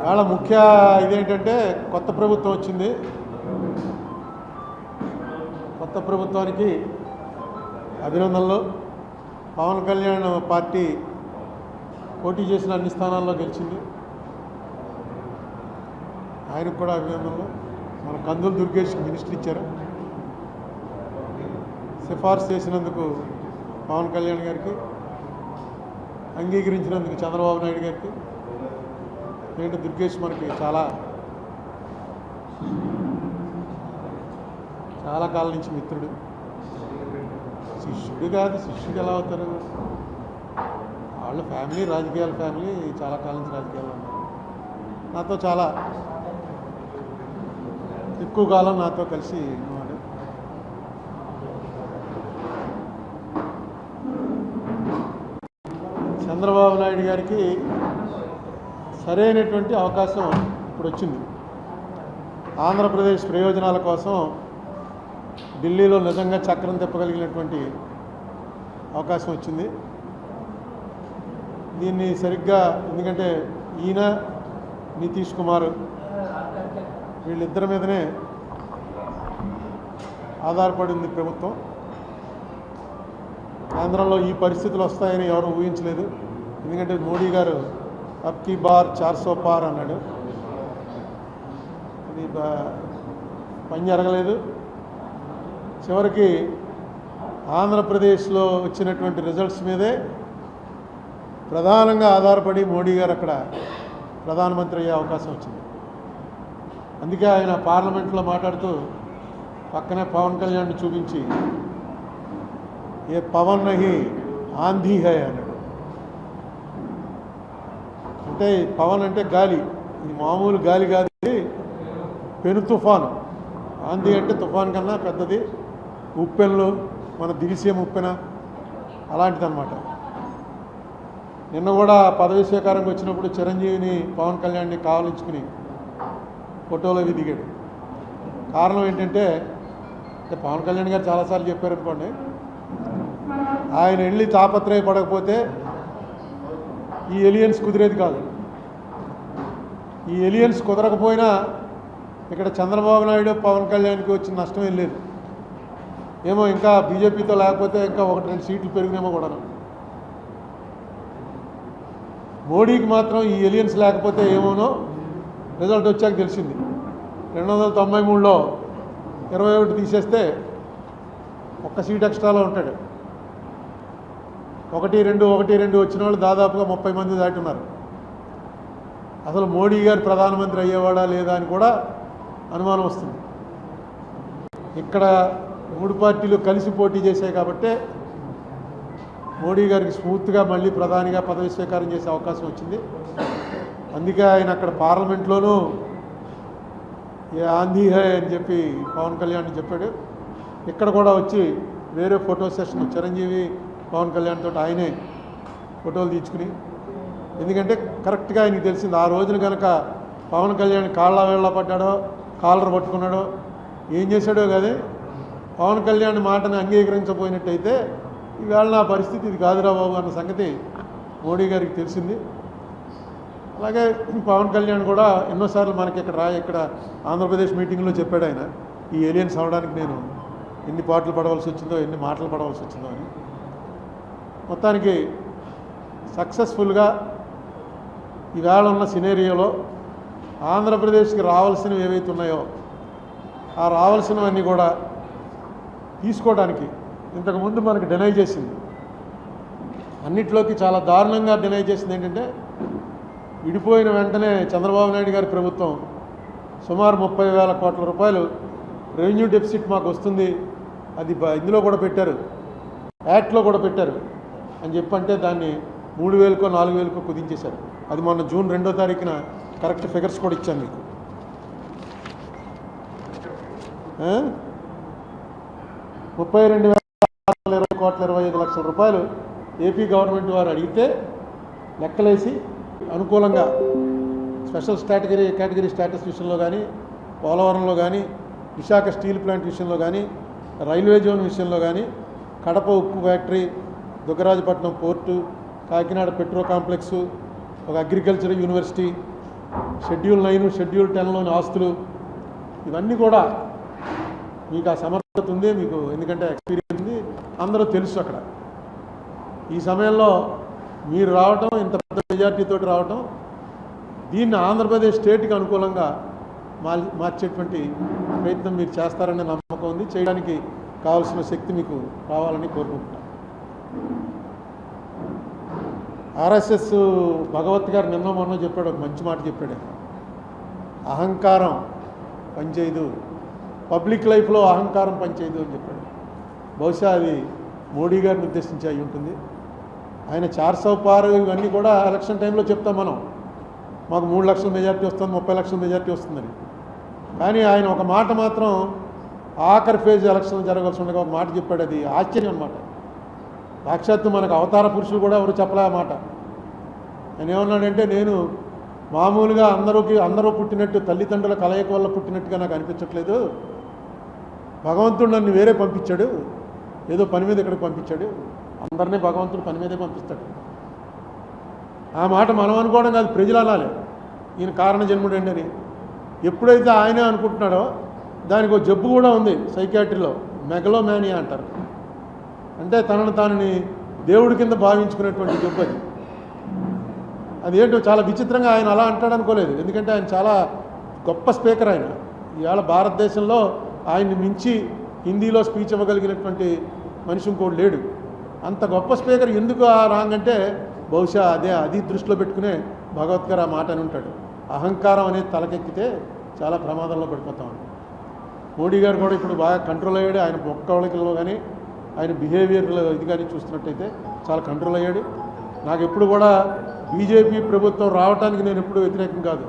ఇవాళ ముఖ్య ఇదేంటంటే కొత్త ప్రభుత్వం వచ్చింది. కొత్త ప్రభుత్వానికి అభినందనలు. పవన్ కళ్యాణ్ పార్టీ పోటీ చేసిన అన్ని స్థానాల్లో గెలిచింది. ఆయనకు కూడా అభినందనలు. మన కందులు దుర్గేష్ మినిస్టర్ ఇచ్చారు. సిఫార్సు చేసినందుకు పవన్ కళ్యాణ్ గారికి అంగీకరించినందుకు చంద్రబాబు నాయుడు గారికి పేట దుర్గేష్ మనకి చాలా చాలా కాలం నుంచి మిత్రుడు. శిష్యుడు కాదు శిష్యుడు ఎలా అవుతారు? వాళ్ళ ఫ్యామిలీ రాజకీయాల ఫ్యామిలీ చాలా కాలం నుంచి రాజకీయాల్లో ఉన్నారు. నాతో చాలా ఎక్కువ కాలం నాతో కలిసి ఉన్నాడు చంద్రబాబు నాయుడు గారికి సరైనటువంటి అవకాశం ఇప్పుడు వచ్చింది ఆంధ్రప్రదేశ్ ప్రయోజనాల కోసం ఢిల్లీలో నిజంగా చక్రం తిప్పగలిగినటువంటి అవకాశం వచ్చింది. దీన్ని సరిగ్గా ఎందుకంటే ఈయన నితీష్ కుమార్ వీళ్ళిద్దరి మీదనే ఆధారపడింది ప్రభుత్వం. ఆంధ్రలో ఈ పరిస్థితులు వస్తాయని ఎవరు ఊహించలేదు. ఎందుకంటే మోడీ గారు అప్కీ బార్ చార్ సో పార్ అన్నాడు. అది పని జరగలేదు. చివరికి ఆంధ్రప్రదేశ్లో వచ్చినటువంటి రిజల్ట్స్ మీదే ప్రధానంగా ఆధారపడి మోడీ గారు అక్కడ ప్రధానమంత్రి అయ్యే అవకాశం వచ్చింది. అందుకే ఆయన పార్లమెంట్లో మాట్లాడుతూ పక్కనే పవన్ కళ్యాణ్ని చూపించి ఏ పవన్ నహి ఆంధీ హై అన్నాడు. అంటే పవన్ అంటే గాలి. ఇది మామూలు గాలి కాదు పెను తుఫాను. ఆంధీ అంటే తుఫాన్ కన్నా పెద్దది. ఉప్పెన్లు మన దివిసీమ ఉప్పెన అలాంటిదన్నమాట. నిన్న కూడా పదవి స్వీకారంకి వచ్చినప్పుడు చిరంజీవిని పవన్ కళ్యాణ్ని కావలించుకుని ఫోటోలోకి దిగాడు. కారణం ఏంటంటే అంటే పవన్ కళ్యాణ్ గారు చాలాసార్లు చెప్పారు అనుకోండి ఆయన వెళ్ళి తాపత్రయపడకపోతే ఈ ఎలియన్స్ కుదిరేది కాదు. ఈ ఎలియన్స్ కుదరకపోయినా ఇక్కడ చంద్రబాబు నాయుడు పవన్ కళ్యాణ్కి వచ్చిన నష్టం ఏం లేదు. ఏమో ఇంకా బీజేపీతో లేకపోతే ఇంకా ఒకటి రెండు సీట్లు పెరిగినేమో కూడా మోడీకి మాత్రం ఈ ఎలియన్స్ లేకపోతే ఏమోనో రిజల్ట్ వచ్చాక తెలిసింది. రెండు వందల తొంభై మూడులో ఇరవై ఒకటి తీసేస్తే ఒక్క సీట్ ఎక్స్ట్రాలో ఉంటాడు. ఒకటి రెండు ఒకటి రెండు వచ్చిన వాళ్ళు దాదాపుగా ముప్పై మంది దాటున్నారు. అసలు మోడీ గారు ప్రధానమంత్రి అయ్యేవాడా లేదా అని కూడా అనుమానం వస్తుంది. ఇక్కడ మూడు పార్టీలు కలిసి పోటీ చేశాయి కాబట్టే మోడీ గారికి స్మూత్గా మళ్ళీ ప్రధానిగా పదవి స్వీకారం చేసే అవకాశం వచ్చింది. అందుకే ఆయన అక్కడ పార్లమెంట్లోనూ ఏ ఆంధీ హై అని చెప్పి పవన్ కళ్యాణ్ చెప్పాడు. ఇక్కడ కూడా వచ్చి వేరే ఫోటో సెషన్ చిరంజీవి పవన్ కళ్యాణ్ తోటి ఆయనే ఫోటోలు తీసుకుని ఎందుకంటే కరెక్ట్గా ఆయనకి తెలిసింది. ఆ రోజున కనుక పవన్ కళ్యాణ్ కాళ్ళ వేళ్ళ పడ్డాడో కాలర్ పట్టుకున్నాడో ఏం చేశాడో కానీ పవన్ కళ్యాణ్ మాటను అంగీకరించబోయినట్టయితే ఈవేళ నా పరిస్థితి ఇది కాదురా బాబు అన్న సంగతి మోడీ గారికి తెలిసింది. అలాగే పవన్ కళ్యాణ్ కూడా ఎన్నోసార్లు మనకి ఇక్కడ రా ఇక్కడ ఆంధ్రప్రదేశ్ మీటింగ్లో చెప్పాడు ఆయన. ఈ ఏలియన్స్ అవడానికి నేను ఎన్ని పాటలు పడవలసి వచ్చిందో ఎన్ని మాటలు పడవలసి వచ్చిందో అని. మొత్తానికి సక్సెస్ఫుల్గా ఈవేళ ఉన్న సినేరియోలో ఆంధ్రప్రదేశ్కి రావాల్సినవి ఏవైతే ఉన్నాయో ఆ రావాల్సినవన్నీ కూడా తీసుకోవడానికి ఇంతకుముందు మనకు డినై చేసింది. అన్నిట్లోకి చాలా దారుణంగా డినై చేసింది ఏంటంటే విడిపోయిన వెంటనే చంద్రబాబు నాయుడు గారి ప్రభుత్వం సుమారు ముప్పై వేల కోట్ల రూపాయలు రెవెన్యూ డెఫిసిట్ మాకు వస్తుంది అది ఇందులో కూడా పెట్టారు యాక్ట్లో కూడా పెట్టారు అని చెప్పంటే దాన్ని మూడు వేలకో నాలుగు వేలకో కుదించేశారు. అది మొన్న జూన్ రెండో తారీఖున కరెక్ట్ ఫిగర్స్ కూడా ఇచ్చాను మీకు. ముప్పై రెండు వేల ఇరవై కోట్ల ఇరవై ఐదు లక్షల రూపాయలు ఏపీ గవర్నమెంట్ వారు అడిగితే లెక్కలేసి అనుకూలంగా స్పెషల్ స్టాటగిరీ కేటగిరీ స్టేటస్ విషయంలో కానీ పోలవరంలో కానీ విశాఖ స్టీల్ ప్లాంట్ విషయంలో కానీ రైల్వే జోన్ విషయంలో కానీ కడప ఉక్కు factory Dugarajapatnam port Kakinada petro complex ఒక agriculture university schedule nine schedule టెన్లోని ఆస్తులు ఇవన్నీ కూడా మీకు ఆ సమర్థత ఉంది మీకు ఎందుకంటే ఎక్స్పీరియన్స్ ఉంది అందరూ తెలుసు అక్కడ. ఈ సమయంలో మీరు రావటం ఇంత పెద్ద మెజార్టీతో రావటం దీన్ని ఆంధ్రప్రదేశ్ స్టేట్కి అనుకూలంగా మార్చేటువంటి ప్రయత్నం మీరు చేస్తారనే నమ్మకం ఉంది. చేయడానికి కావాల్సిన శక్తి మీకు రావాలని కోరుకుంటున్నాను. ఆర్ఎస్ఎస్ భగవత్ గారు నిన్న మొన్న చెప్పాడు ఒక మంచి మాట చెప్పాడు. అహంకారం పనిచేయదు. పబ్లిక్ లైఫ్లో అహంకారం పనిచేయదు అని చెప్పాడు. బహుశా అది మోడీ గారిని ఉద్దేశించి అయి ఉంటుంది. ఆయన చార్ సౌ పార్ ఇవన్నీ కూడా ఎలక్షన్ టైంలో చెప్తాం మనం. మాకు మూడు లక్షల మెజార్టీ వస్తుంది ముప్పై లక్షల మెజార్టీ వస్తుందని. కానీ ఆయన ఒక మాట మాత్రం ఆఖరి ఫేజ్ ఎలక్షన్ జరగాల్సి ఉండగా ఒక మాట చెప్పాడు. అది ఆశ్చర్యం అనమాట సాక్షాత్తు మనకు అవతార పురుషులు కూడా ఎవరు చెప్పలే ఆ మాట. ఆయన ఏమన్నాడంటే నేను మామూలుగా అందరికి అందరూ పుట్టినట్టు తల్లిదండ్రుల కలయిక వల్ల పుట్టినట్టుగా నాకు అనిపించట్లేదు. భగవంతుడు నన్ను వేరే పంపించాడు. ఏదో పని మీద ఇక్కడికి పంపించాడు. అందరినీ భగవంతుడు పని మీదే పంపిస్తాడు. ఆ మాట మనం అనుకోవడం కాదు ప్రజలు అనాలి. ఈయన కారణ జన్ముడండి అని. ఎప్పుడైతే ఆయనే అనుకుంటున్నాడో దానికి ఒక జబ్బు కూడా ఉంది సైకాట్రీలో మెగలోమానియా అంటారు. అంటే తనను తానని దేవుడి కింద భావించుకునేటువంటి దెబ్బది అది. అదేంటో చాలా విచిత్రంగా ఆయన అలా అంటాడు అనుకోలేదు. ఎందుకంటే ఆయన చాలా గొప్ప స్పీకర్ ఆయన. ఇవాళ భారతదేశంలో ఆయన్ని మించి హిందీలో స్పీచ్ ఇవ్వగలిగినటువంటి మనిషి ఇంకోటి లేడు. అంత గొప్ప స్పీకర్ ఎందుకు ఆ రాంగ్ అంటే బహుశా అదే అది దృష్టిలో పెట్టుకునే భగవత్ ఆ మాట అని ఉంటాడు. అహంకారం అనేది తలకెక్కితే చాలా ప్రమాదంలో పడిపోతాం. మోడీ గారు కూడా ఇప్పుడు బాగా కంట్రోల్ అయ్యాడు. ఆయన మొక్కవళికల్లో కానీ ఆయన బిహేవియర్లో ఇది కానీ చూస్తున్నట్టయితే చాలా కంట్రోల్ అయ్యాడు. నాకు ఎప్పుడు కూడా బీజేపీ ప్రభుత్వం రావడానికి నేను ఎప్పుడు వ్యతిరేకం కాదు.